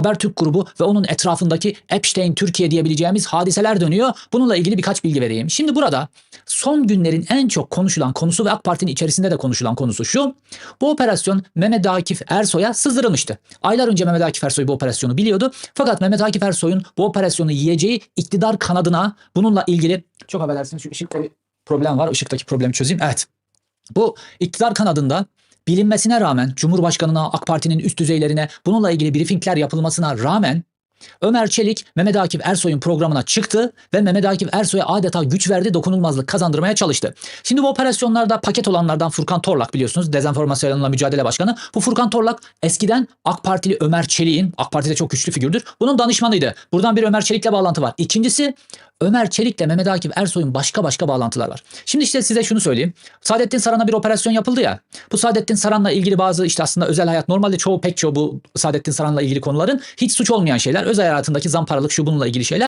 Habertürk grubu ve onun etrafındaki Epstein Türkiye diyebileceğimiz hadiseler dönüyor. Bununla ilgili birkaç bilgi vereyim. Şimdi burada son günlerin en çok konuşulan konusu ve AK Parti'nin içerisinde de konuşulan konusu şu. Bu operasyon Mehmet Akif Ersoy'a sızdırılmıştı. Aylar önce Mehmet Akif Ersoy bu operasyonu biliyordu. Fakat Mehmet Akif Ersoy'un bu operasyonu yiyeceği iktidar kanadına bununla ilgili çok affedersiniz şu ışıkta bir problem var. Işıktaki problemi çözeyim. Evet. Bu iktidar kanadında bilinmesine rağmen Cumhurbaşkanına, AK Parti'nin üst düzeylerine bununla ilgili briefingler yapılmasına rağmen Ömer Çelik Mehmet Akif Ersoy'un programına çıktı ve Mehmet Akif Ersoy'a adeta güç verdi, dokunulmazlık kazandırmaya çalıştı. Şimdi bu operasyonlarda paket olanlardan Furkan Torlak biliyorsunuz dezenformasyonla mücadele başkanı. Bu Furkan Torlak eskiden AK Partili Ömer Çelik'in, AK Parti'de çok güçlü figürdür. Bunun danışmanıydı. Buradan bir Ömer Çelik'le bağlantı var. İkincisi Ömer Çelik'le Mehmet Akif Ersoy'un başka başka bağlantılar var. Şimdi işte size şunu söyleyeyim. Saadettin Saran'a bir operasyon yapıldı ya. Bu Saadettin Saran'la ilgili bazı işte aslında özel hayat normalde çoğu pek çoğu bu Saadettin Saran'la ilgili konuların hiç suç olmayan şeyler. Özel hayatındaki zamparalık şu bununla ilgili şeyler.